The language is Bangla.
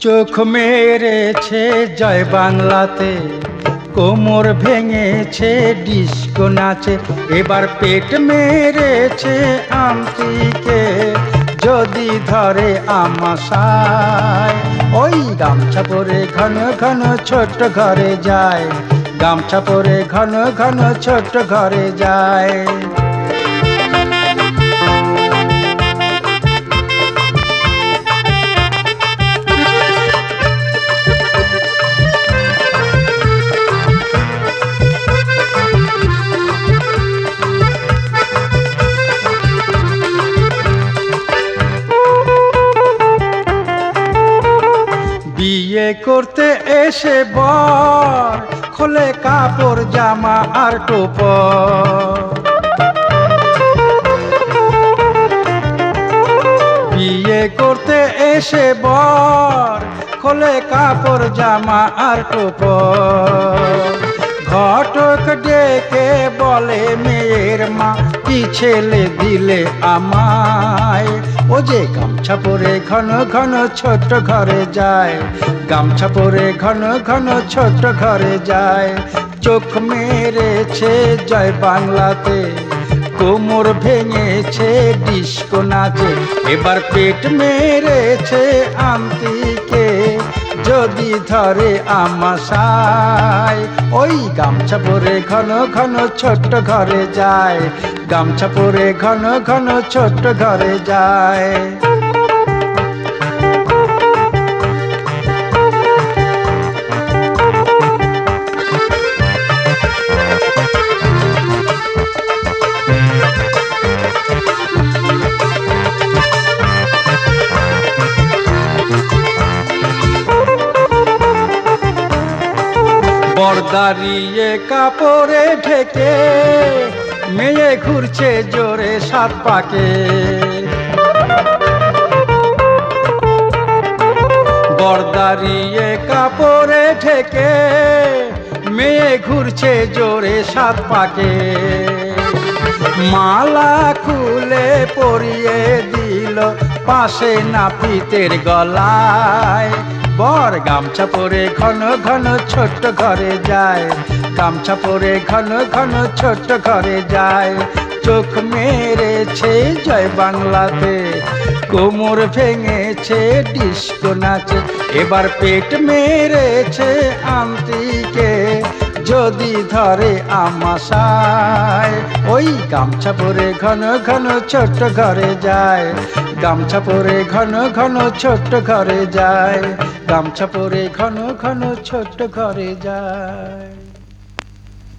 চোখ মেরেছে জয় বাংলাতে, কোমর ভেঙেছে, ডিস্কো নাচে। এবার পেট মেরেছে আমটিকে, যদি ধরে আমাশায়। ওই গামছা পরে ঘন ঘন ছোট ঘরে যায়, গামছা পরে ঘন ঘন ছোট ঘরে যায়। বিয়ে করতে এসে বর, খোলে কাপড়, জামা আর টোপ বিয়ে করতে এসে বর, খোলে কাপড়, জামা আর টোপ ঘটক ডেকে বলে মা ছেলে দিলে আমায়। ও যে গামছা পরে ঘন ঘন ছোট ঘরে যায়, গামছা পরে ঘন ঘন ছোট ঘরে যায়। চোখ মেরেছে জয় বাংলাতে, কোমর ভেঙেছে ডিস্কো নাচে। এবার পেট মেরেছে আমতিকে যদি ধরে আমাশায় ওই গামছা পরে ঘন ঘন ছোট্ট ঘরে যায়। গামছা পরে ঘন ঘন ছোট্ট ঘরে যায়। বর্দারিয়ে কাপড়ে ঢেকে, মেয়ে ঘুরছে জোরে সাত পাকে। বর্দারিয়ে কাপড়ে ঢেকে, মেয়ে ঘুরছে জোরে সাত পাকে। মালা খুলে পরিয়ে দিল পাশে নাপিতের গলায়। বর গামছা পরে ঘন ঘন ছোট ঘরে যায়। গামছা পরে ঘন ঘন ছোট ঘরে যায়। চোখ মেরেছে জয় বাংলাতে, কোমর ভেঙেছে ডিস্কো নাচে। এবার পেট মেরেছে আমটিকে যদি ধরে আমাশায়, ওই গামছা পরে ঘন ঘন ছোট ঘরে যায়। গামছা পরে ঘন ঘন ছোট ঘরে যায়। গামছা পরে ঘন ঘন ছোট ঘরে যায়।